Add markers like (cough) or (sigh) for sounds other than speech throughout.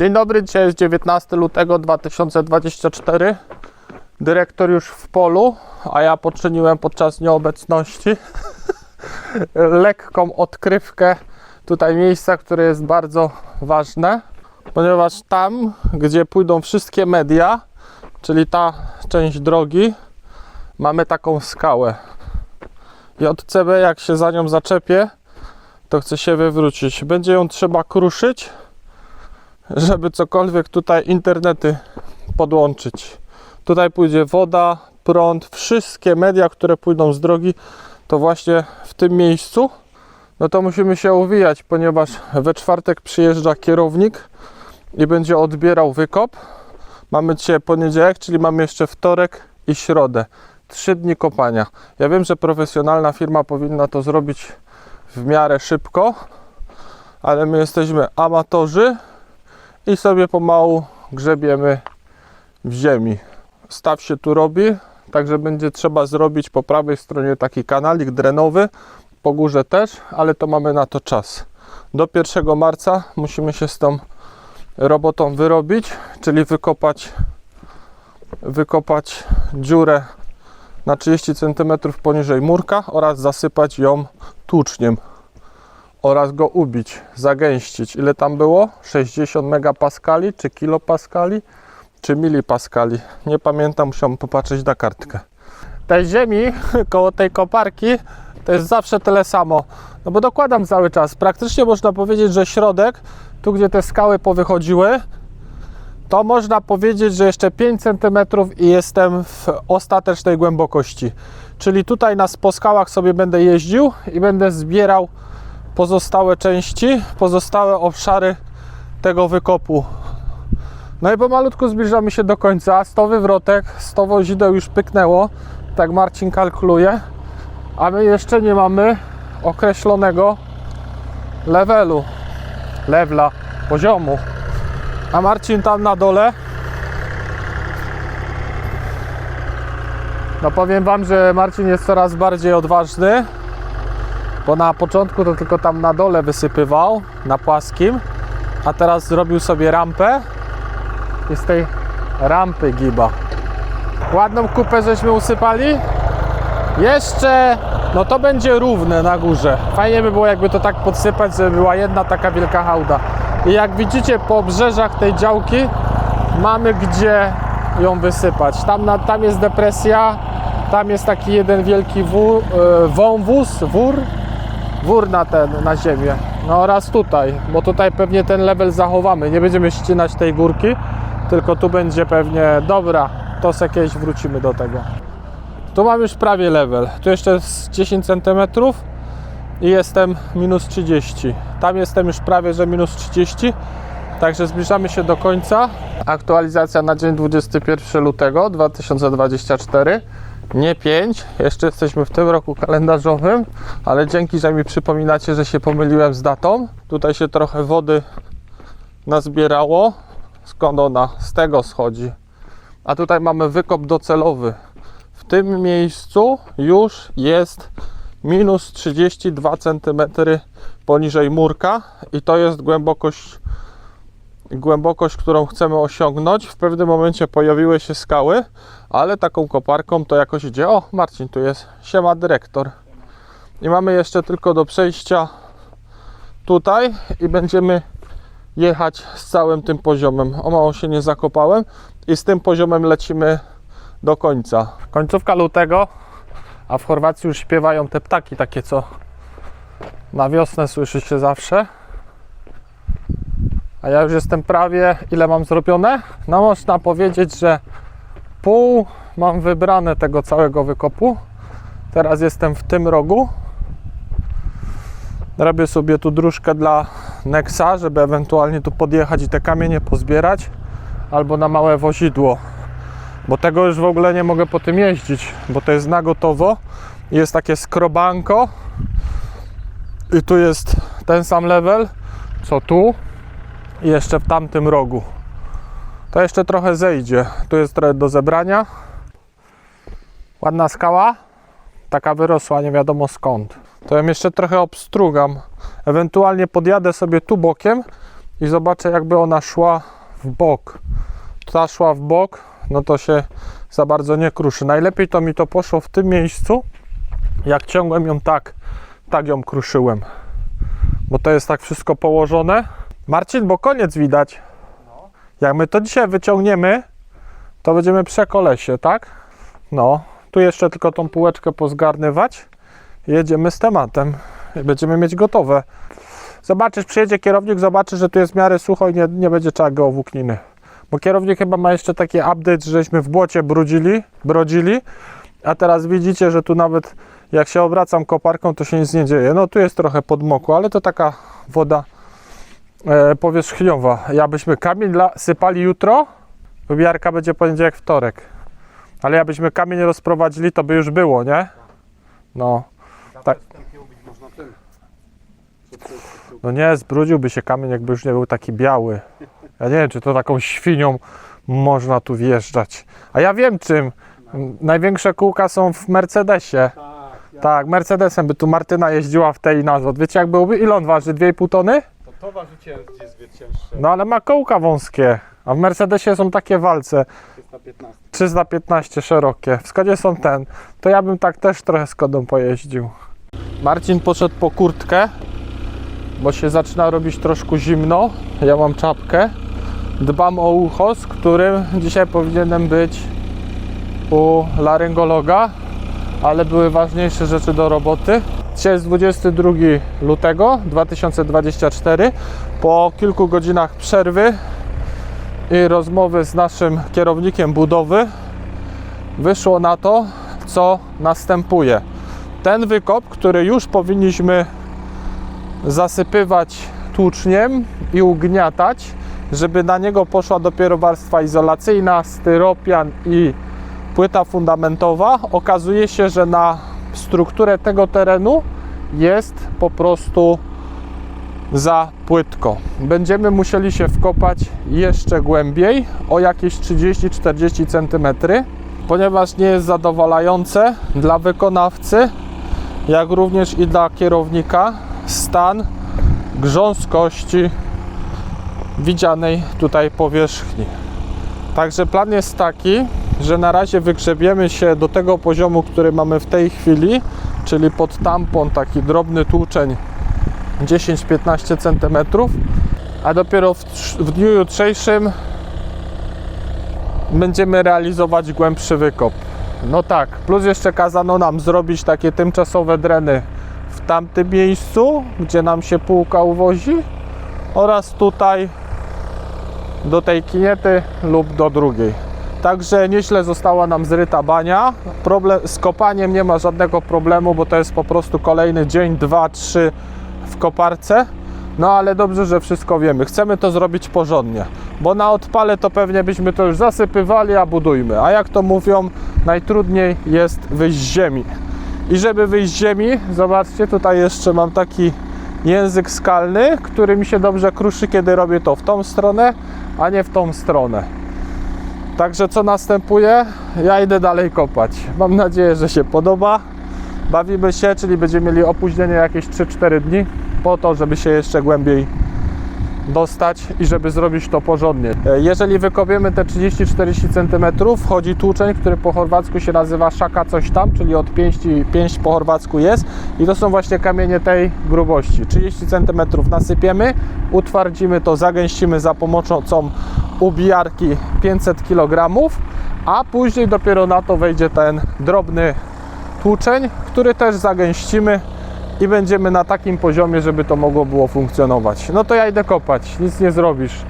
Dzień dobry, dzisiaj jest 19 lutego 2024. Dyrektor już w polu, a ja poczyniłem podczas nieobecności (laughs) lekką odkrywkę tutaj miejsca, które jest bardzo ważne, ponieważ tam, gdzie pójdą wszystkie media, czyli ta część drogi, mamy taką skałę. JCB, jak się za nią zaczepię, to chce się wywrócić. Będzie ją trzeba kruszyć, żeby cokolwiek tutaj internety podłączyć. Tutaj pójdzie woda, prąd, wszystkie media, które pójdą z drogi, to właśnie w tym miejscu. No to musimy się uwijać, ponieważ we czwartek przyjeżdża kierownik i będzie odbierał wykop. Mamy dzisiaj poniedziałek, czyli mamy jeszcze wtorek i środę. Trzy dni kopania. Ja wiem, że profesjonalna firma powinna to zrobić w miarę szybko, ale my jesteśmy amatorzy i sobie pomału grzebiemy w ziemi. Staw się tu robi, także będzie trzeba zrobić po prawej stronie taki kanalik drenowy, po górze też, ale to mamy na to czas. Do 1 marca musimy się z tą robotą wyrobić, czyli wykopać, wykopać dziurę na 30 cm poniżej murka oraz zasypać ją tłuczniem oraz go ubić, zagęścić. Ile tam było? 60 megapaskali, czy kilopaskali, czy milipaskali? Nie pamiętam, musiałem popatrzeć na kartkę. Tej ziemi (laughs) koło tej koparki to jest zawsze tyle samo. No bo dokładam cały czas. Praktycznie można powiedzieć, że środek, tu gdzie te skały powychodziły, to można powiedzieć, że jeszcze 5 cm i jestem w ostatecznej głębokości. Czyli tutaj na po skałach sobie będę jeździł i będę zbierał pozostałe części, pozostałe obszary tego wykopu. No i pomalutku zbliżamy się do końca. 100 wywrotek, 100 wozideł już pyknęło, tak Marcin kalkuluje, a my jeszcze nie mamy określonego levelu, levela, poziomu. A Marcin tam na dole No powiem Wam, że Marcin jest coraz bardziej odważny, bo na początku to tylko tam na dole wysypywał, na płaskim, a teraz zrobił sobie rampę i z tej rampy giba. Ładną kupę żeśmy usypali. Jeszcze, no to będzie równe na górze. Fajnie by było jakby to tak podsypać, żeby była jedna taka wielka hałda. I jak widzicie po obrzeżach tej działki mamy gdzie ją wysypać. Tam, na, tam jest depresja, tam jest taki jeden wielki wór, e, wąwóz, wór, wór na ten, na ziemię. No oraz tutaj, bo tutaj pewnie ten level zachowamy. Nie będziemy ścinać tej górki, tylko tu będzie pewnie, dobra, to se kiedyś wrócimy do tego. Tu mam już prawie level. Tu jeszcze jest 10 cm i jestem minus 30. Tam jestem już prawie, że minus 30. Także zbliżamy się do końca. Aktualizacja na dzień 21 lutego 2024. Nie 5, jeszcze jesteśmy w tym roku kalendarzowym, ale dzięki, że mi przypominacie, że się pomyliłem z datą. Tutaj się trochę wody nazbierało. Skąd ona? Z tego schodzi. A tutaj mamy wykop docelowy. W tym miejscu już jest minus 32 cm poniżej murka i to jest głębokość głębokość, którą chcemy osiągnąć. W pewnym momencie pojawiły się skały, ale taką koparką to jakoś idzie. O, Marcin tu jest. Siema dyrektor. I mamy jeszcze tylko do przejścia tutaj i będziemy jechać z całym tym poziomem. O mało się nie zakopałem i z tym poziomem lecimy do końca. Końcówka lutego, a w Chorwacji już śpiewają te ptaki takie, co na wiosnę słyszy się zawsze. A ja już jestem prawie, ile mam zrobione? No można powiedzieć, że pół mam wybrane tego całego wykopu. Teraz jestem w tym rogu. Robię sobie tu dróżkę dla Nexa, żeby ewentualnie tu podjechać i te kamienie pozbierać. Albo na małe wozidło. Bo tego już w ogóle nie mogę po tym jeździć, bo to jest na gotowo. Jest takie skrobanko. I tu jest ten sam level, co tu jeszcze w tamtym rogu. To jeszcze trochę zejdzie. Tu jest trochę do zebrania. Ładna skała. Taka wyrosła, nie wiadomo skąd. To ją jeszcze trochę obstrugam. Ewentualnie podjadę sobie tu bokiem i zobaczę jakby ona szła w bok. Ta szła w bok, no to się za bardzo nie kruszy. Najlepiej to mi to poszło w tym miejscu, jak ciągłem ją tak, tak ją kruszyłem. Bo to jest tak wszystko położone. Marcin, bo koniec widać. Jak my to dzisiaj wyciągniemy, to będziemy przy kolesie, tak? No, tu jeszcze tylko tą półeczkę pozgarnywać. Jedziemy z tematem i będziemy mieć gotowe. Zobaczysz, przyjedzie kierownik, zobaczy, że tu jest w miarę sucho i nie, nie będzie trzeba geowłókniny. Bo kierownik chyba ma jeszcze taki update, żeśmy w błocie brudzili, brodzili, a teraz widzicie, że tu nawet jak się obracam koparką, to się nic nie dzieje. No tu jest trochę podmokło, ale to taka woda e, powierzchniowa. Ja byśmy kamień la, sypali jutro, wymiarka będzie poniedziałek, wtorek. Ale jakbyśmy kamień rozprowadzili, to by już było, nie? No. Tak. No nie, zbrudziłby się kamień, jakby już nie był taki biały. Ja nie wiem, czy to taką świnią można tu wjeżdżać. A ja wiem czym. Największe kółka są w Mercedesie. Tak, Tak, Mercedesem by tu Martyna jeździła w tej na zwrot. Wiecie jak byłoby? Ile on waży? 2,5 tony? To towarzyskie jest wie cięższe. No ale ma kołka wąskie. A w Mercedesie są takie walce. 315. 315 szerokie. W Skodzie są ten. To ja bym tak też trochę Skodą pojeździł. Marcin poszedł po kurtkę, bo się zaczyna robić troszkę zimno. Ja mam czapkę. Dbam o ucho, z którym dzisiaj powinienem być u laryngologa, ale były ważniejsze rzeczy do roboty. Dzisiaj jest 22 lutego 2024. Po kilku godzinach przerwy i rozmowy z naszym kierownikiem budowy wyszło na to, co następuje. Ten wykop, który już powinniśmy zasypywać tłuczniem i ugniatać, żeby na niego poszła dopiero warstwa izolacyjna, styropian i płyta fundamentowa, okazuje się, że na strukturę tego terenu jest po prostu za płytko. Będziemy musieli się wkopać jeszcze głębiej, o jakieś 30-40 cm, ponieważ nie jest zadowalające dla wykonawcy, jak również i dla kierownika stan grząskości widzianej tutaj powierzchni. Także plan jest taki, że na razie wygrzebiemy się do tego poziomu, który mamy w tej chwili, czyli pod tampon taki drobny tłuczeń 10-15 cm, a dopiero w, w dniu jutrzejszym będziemy realizować głębszy wykop. No tak, plus jeszcze kazano nam zrobić takie tymczasowe dreny w tamtym miejscu, gdzie nam się półka uwozi oraz tutaj do tej kiniety lub do drugiej. Także nieźle została nam zryta bania. Problem, z kopaniem nie ma żadnego problemu, bo to jest po prostu kolejny dzień, dwa, trzy w koparce. No ale dobrze, że wszystko wiemy. Chcemy to zrobić porządnie, bo na odpale to pewnie byśmy to już zasypywali, a budujmy. A jak to mówią, najtrudniej jest wyjść z ziemi. I żeby wyjść z ziemi, zobaczcie, tutaj jeszcze mam taki język skalny, który mi się dobrze kruszy, kiedy robię to w tą stronę, a nie w tą stronę. Także co następuje? Ja idę dalej kopać. Mam nadzieję, że się podoba. Bawimy się, czyli będziemy mieli opóźnienie jakieś 3-4 dni po to, żeby się jeszcze głębiej dostać i żeby zrobić to porządnie. E, Jeżeli wykopiemy te 30-40 cm, wchodzi tłuczeń, który po chorwacku się nazywa szaka coś tam, czyli od pięści, pięść po chorwacku jest i to są właśnie kamienie tej grubości. 30 cm nasypiemy, utwardzimy to, zagęścimy za pomocą ubijarki 500 kg, a później dopiero na to wejdzie ten drobny tłuczeń, który też zagęścimy i będziemy na takim poziomie, żeby to mogło było funkcjonować. No to ja idę kopać, nic nie zrobisz.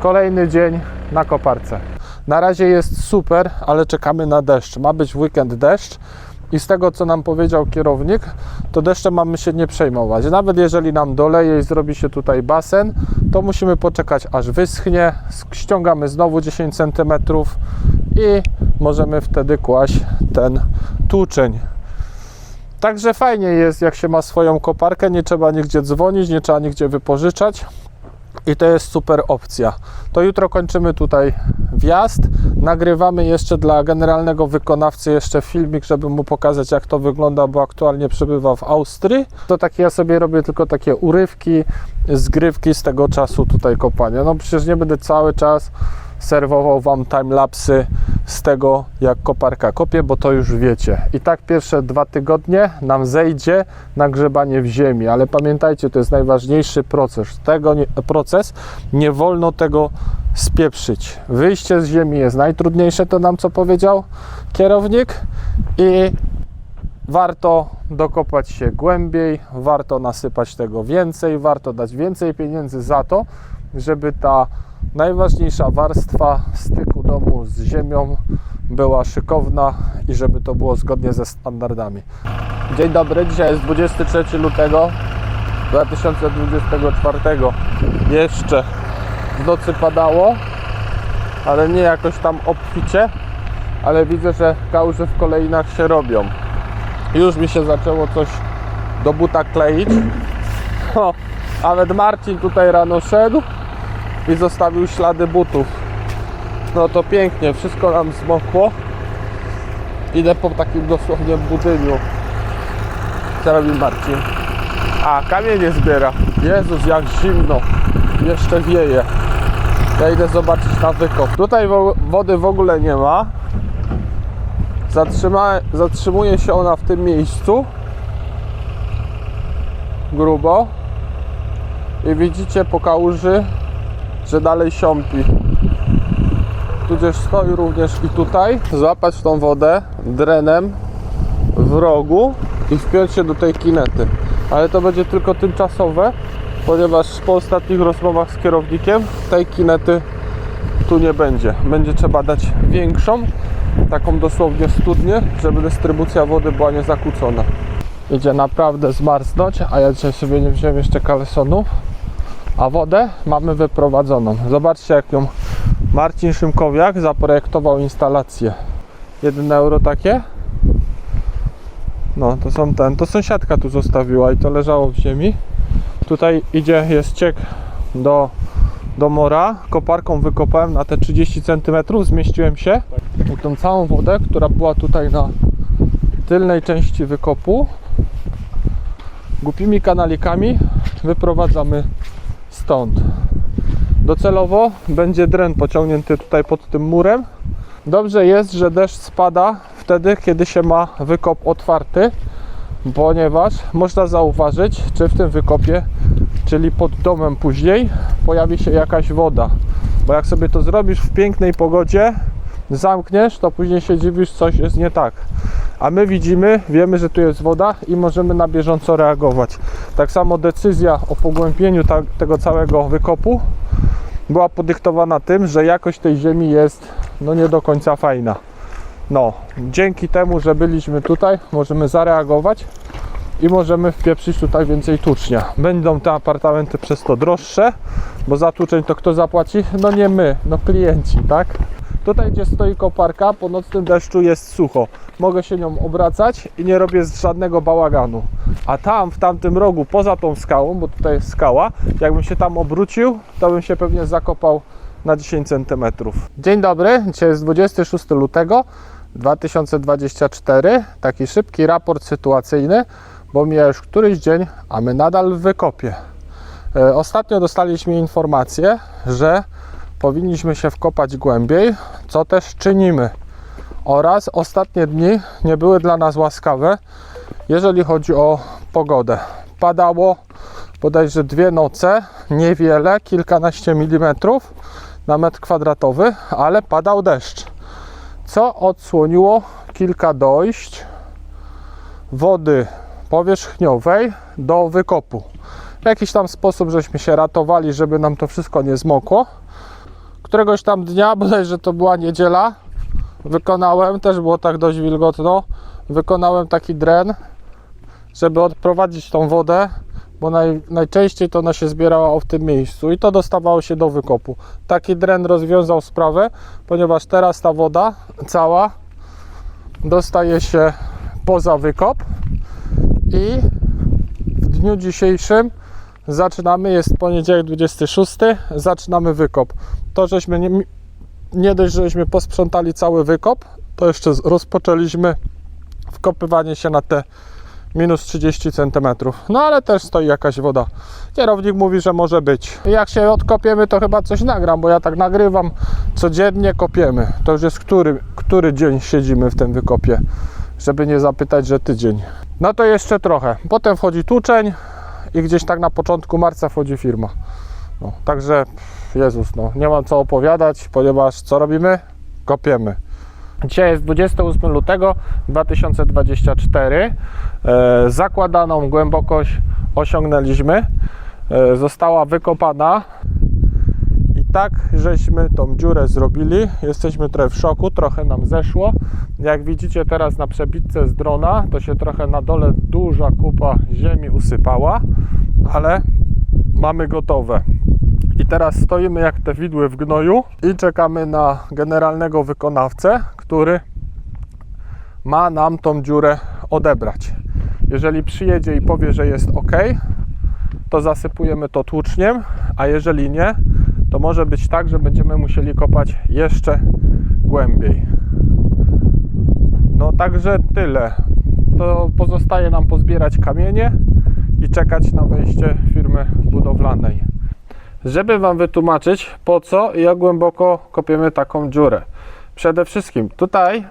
Kolejny dzień na koparce. Na razie jest super, ale czekamy na deszcz. Ma być weekend deszcz i z tego co nam powiedział kierownik, to deszczem mamy się nie przejmować. Nawet jeżeli nam doleje i zrobi się tutaj basen, to musimy poczekać aż wyschnie. Ściągamy znowu 10 cm i możemy wtedy kłaść ten tłuczeń. Także fajnie jest, jak się ma swoją koparkę, nie trzeba nigdzie dzwonić, nie trzeba nigdzie wypożyczać. I to jest super opcja. To jutro kończymy tutaj wjazd. Nagrywamy jeszcze dla generalnego wykonawcy jeszcze filmik, żeby mu pokazać jak to wygląda, bo aktualnie przebywa w Austrii. To takie ja sobie robię tylko takie urywki, zgrywki z tego czasu tutaj kopania. No przecież nie będę cały czas serwował Wam timelapsy z tego, jak koparka kopie, bo to już wiecie. I tak pierwsze dwa tygodnie nam zejdzie na grzebanie w ziemi, ale pamiętajcie, to jest najważniejszy proces. Tego nie, proces, nie wolno tego spieprzyć. Wyjście z ziemi jest najtrudniejsze, to nam co powiedział kierownik i warto dokopać się głębiej, warto nasypać tego więcej, warto dać więcej pieniędzy za to, żeby ta najważniejsza warstwa styku domu z ziemią była szykowna i żeby to było zgodnie ze standardami. Dzień dobry, dzisiaj jest 23 lutego 2024. Jeszcze w nocy padało, ale nie jakoś tam obficie, ale widzę, że kałuże w kolejnach się robią. Już mi się zaczęło coś do buta kleić. (laughs) O, nawet Marcin tutaj rano szedł i zostawił ślady butów. No to pięknie, wszystko nam zmokło. Idę po takim dosłownie budyniu. Co robi Marcin? A, kamienie zbiera. Jezus, jak zimno. Jeszcze wieje. Ja idę zobaczyć na wykop. Tutaj wo- wody w ogóle nie ma. Zatrzyma, zatrzymuje się ona w tym miejscu. Grubo. I widzicie po kałuży, że dalej siąpi. Tudzież stoi również i tutaj. Złapać tą wodę drenem w rogu i wpiąć się do tej kinety. Ale to będzie tylko tymczasowe, ponieważ po ostatnich rozmowach z kierownikiem tej kinety tu nie będzie. Będzie trzeba dać większą, taką dosłownie studnię, żeby dystrybucja wody była niezakłócona. Idzie naprawdę zmarznąć, a ja dzisiaj sobie nie wziąłem jeszcze kalesonów, a wodę mamy wyprowadzoną. Zobaczcie jak ją Marcin Szymkowiak zaprojektował instalację. 1 euro takie. No, to są ten, to sąsiadka tu zostawiła i to leżało w ziemi. Tutaj idzie, jest ciek do, do mora. Koparką wykopałem na te 30 cm, zmieściłem się. I tą całą wodę, która była tutaj na tylnej części wykopu, głupimi kanalikami wyprowadzamy stąd. Docelowo będzie dren pociągnięty tutaj pod tym murem. Dobrze jest, że deszcz spada wtedy, kiedy się ma wykop otwarty, ponieważ można zauważyć, czy w tym wykopie, czyli pod domem później, pojawi się jakaś woda. Bo jak sobie to zrobisz w pięknej pogodzie, zamkniesz, to później się dziwisz, coś jest nie tak. A my widzimy, wiemy, że tu jest woda i możemy na bieżąco reagować. Tak samo decyzja o pogłębieniu tego całego wykopu była podyktowana tym, że jakość tej ziemi jest no nie do końca fajna. No, dzięki temu, że byliśmy tutaj, możemy zareagować i możemy wpieprzyć tutaj więcej tucznia. Będą te apartamenty przez to droższe, bo za tuczeń to kto zapłaci? No nie my, no klienci, tak? Tutaj, gdzie stoi koparka, po nocnym deszczu jest sucho. Mogę się nią obracać i nie robię żadnego bałaganu. A tam, w tamtym rogu, poza tą skałą, bo tutaj jest skała, jakbym się tam obrócił, to bym się pewnie zakopał na 10 cm. Dzień dobry, dzisiaj jest 26 lutego 2024. Taki szybki raport sytuacyjny, bo mija już któryś dzień, a my nadal w wykopie. E, Ostatnio dostaliśmy informację, że powinniśmy się wkopać głębiej, co też czynimy. Oraz ostatnie dni nie były dla nas łaskawe, jeżeli chodzi o pogodę. Padało bodajże dwie noce, niewiele, kilkanaście milimetrów na metr kwadratowy, ale padał deszcz, co odsłoniło kilka dojść wody powierzchniowej do wykopu. W jakiś tam sposób żeśmy się ratowali, żeby nam to wszystko nie zmokło. Któregoś tam dnia, (laughs) bodajże to była niedziela, wykonałem, też było tak dość wilgotno, wykonałem taki dren, żeby odprowadzić tą wodę, bo naj, najczęściej to ona się zbierała w tym miejscu i to dostawało się do wykopu. Taki dren rozwiązał sprawę, ponieważ teraz ta woda cała dostaje się poza wykop i w dniu dzisiejszym zaczynamy, jest poniedziałek 26, zaczynamy wykop. To żeśmy nie, nie dość, żeśmy posprzątali cały wykop, to jeszcze rozpoczęliśmy wkopywanie się na te minus 30 cm. No ale też stoi jakaś woda. Kierownik mówi, że może być. Jak się odkopiemy, to chyba coś nagram, bo ja tak nagrywam codziennie kopiemy. To już jest który, który dzień siedzimy w tym wykopie, żeby nie zapytać, że tydzień. No to jeszcze trochę. Potem wchodzi tłuczeń i gdzieś tak na początku marca wchodzi firma. No, także Jezus, no, nie mam co opowiadać, ponieważ co robimy? Kopiemy. Dzisiaj jest 28 lutego 2024. E, zakładaną głębokość osiągnęliśmy. E, została wykopana. Tak żeśmy tą dziurę zrobili. Jesteśmy trochę w szoku, trochę nam zeszło. Jak widzicie teraz na przebitce z drona, to się trochę na dole duża kupa ziemi usypała, ale mamy gotowe. I teraz stoimy jak te widły w gnoju i czekamy na generalnego wykonawcę, który ma nam tą dziurę odebrać. Jeżeli przyjedzie i powie, że jest ok, to zasypujemy to tłuczniem, a jeżeli nie, to może być tak, że będziemy musieli kopać jeszcze głębiej. No także tyle. To pozostaje nam pozbierać kamienie i czekać na wejście firmy budowlanej. Żeby Wam wytłumaczyć po co i jak głęboko kopiemy taką dziurę. Przede wszystkim tutaj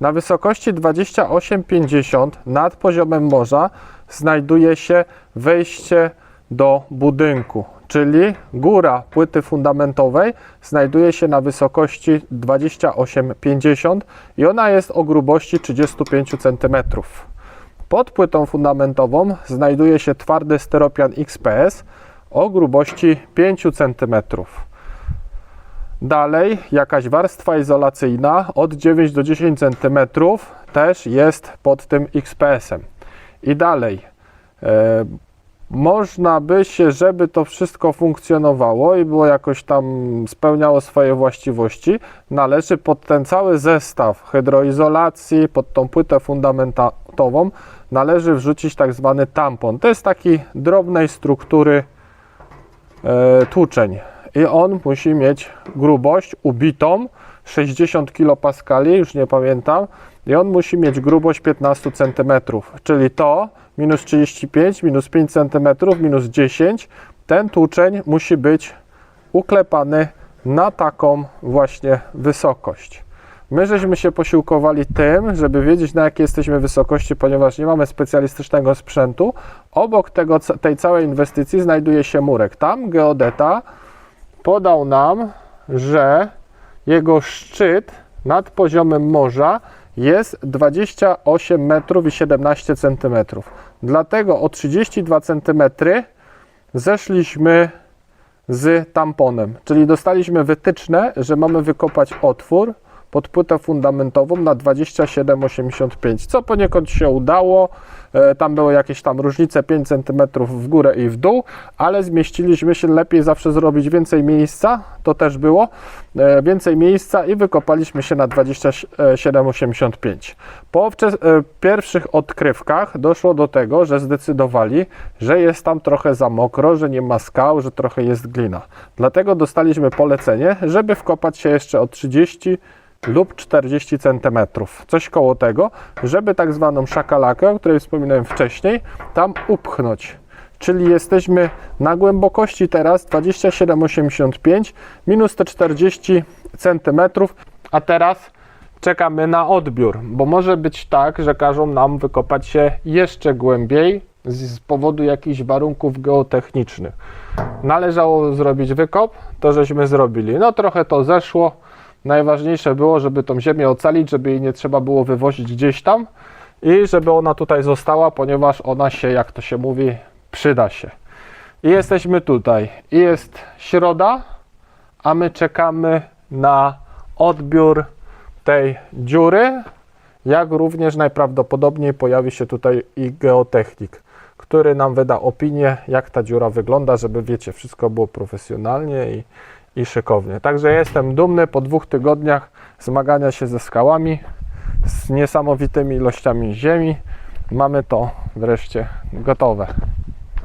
na wysokości 28,50 nad poziomem morza znajduje się wejście do budynku, czyli góra płyty fundamentowej znajduje się na wysokości 28,50 i ona jest o grubości 35 cm. Pod płytą fundamentową znajduje się twardy styropian XPS o grubości 5 cm. Dalej jakaś warstwa izolacyjna od 9 do 10 cm też jest pod tym XPS-em. I dalej e, można by się, żeby to wszystko funkcjonowało i było jakoś tam spełniało swoje właściwości, należy pod ten cały zestaw hydroizolacji, pod tą płytę fundamentową należy wrzucić tak zwany tampon. To jest taki drobnej struktury e, tłuczeń i on musi mieć grubość ubitą 60 kPa, już nie pamiętam, i on musi mieć grubość 15 cm, czyli to minus 35, minus 5 cm, minus 10. Ten tłuczeń musi być uklepany na taką właśnie wysokość. My żeśmy się posiłkowali tym, żeby wiedzieć na jakiej jesteśmy wysokości, ponieważ nie mamy specjalistycznego sprzętu. Obok tego, tej całej inwestycji znajduje się murek. Tam geodeta podał nam, że jego szczyt nad poziomem morza jest 28 metrów i 17 centymetrów. Dlatego o 32 centymetry zeszliśmy z tamponem, czyli dostaliśmy wytyczne, że mamy wykopać otwór pod płytę fundamentową na 27,85, co poniekąd się udało. E, Tam były jakieś tam różnice 5 cm w górę i w dół, ale zmieściliśmy się lepiej zawsze zrobić więcej miejsca, to też było, e, więcej miejsca i wykopaliśmy się na 27,85. Po e, pierwszych odkrywkach doszło do tego, że zdecydowali, że jest tam trochę za mokro, że nie ma skał, że trochę jest glina. Dlatego dostaliśmy polecenie, żeby wkopać się jeszcze o 30 lub 40 cm, coś koło tego, żeby tak zwaną szakalakę, o której wspominałem wcześniej, tam upchnąć. Czyli jesteśmy na głębokości teraz 27,85 minus te 40 cm, a teraz czekamy na odbiór, bo może być tak, że każą nam wykopać się jeszcze głębiej z, powodu jakichś warunków geotechnicznych. Należało zrobić wykop, to żeśmy zrobili. No trochę to zeszło. Najważniejsze było, żeby tą ziemię ocalić, żeby jej nie trzeba było wywozić gdzieś tam i żeby ona tutaj została, ponieważ ona się, jak to się mówi, przyda się. I jesteśmy tutaj. I jest środa, a my czekamy na odbiór tej dziury, jak również najprawdopodobniej pojawi się tutaj i geotechnik, który nam wyda opinię, jak ta dziura wygląda, żeby wiecie, wszystko było profesjonalnie i, i szykownie. Także jestem dumny po dwóch tygodniach zmagania się ze skałami, z niesamowitymi ilościami ziemi. Mamy to wreszcie gotowe.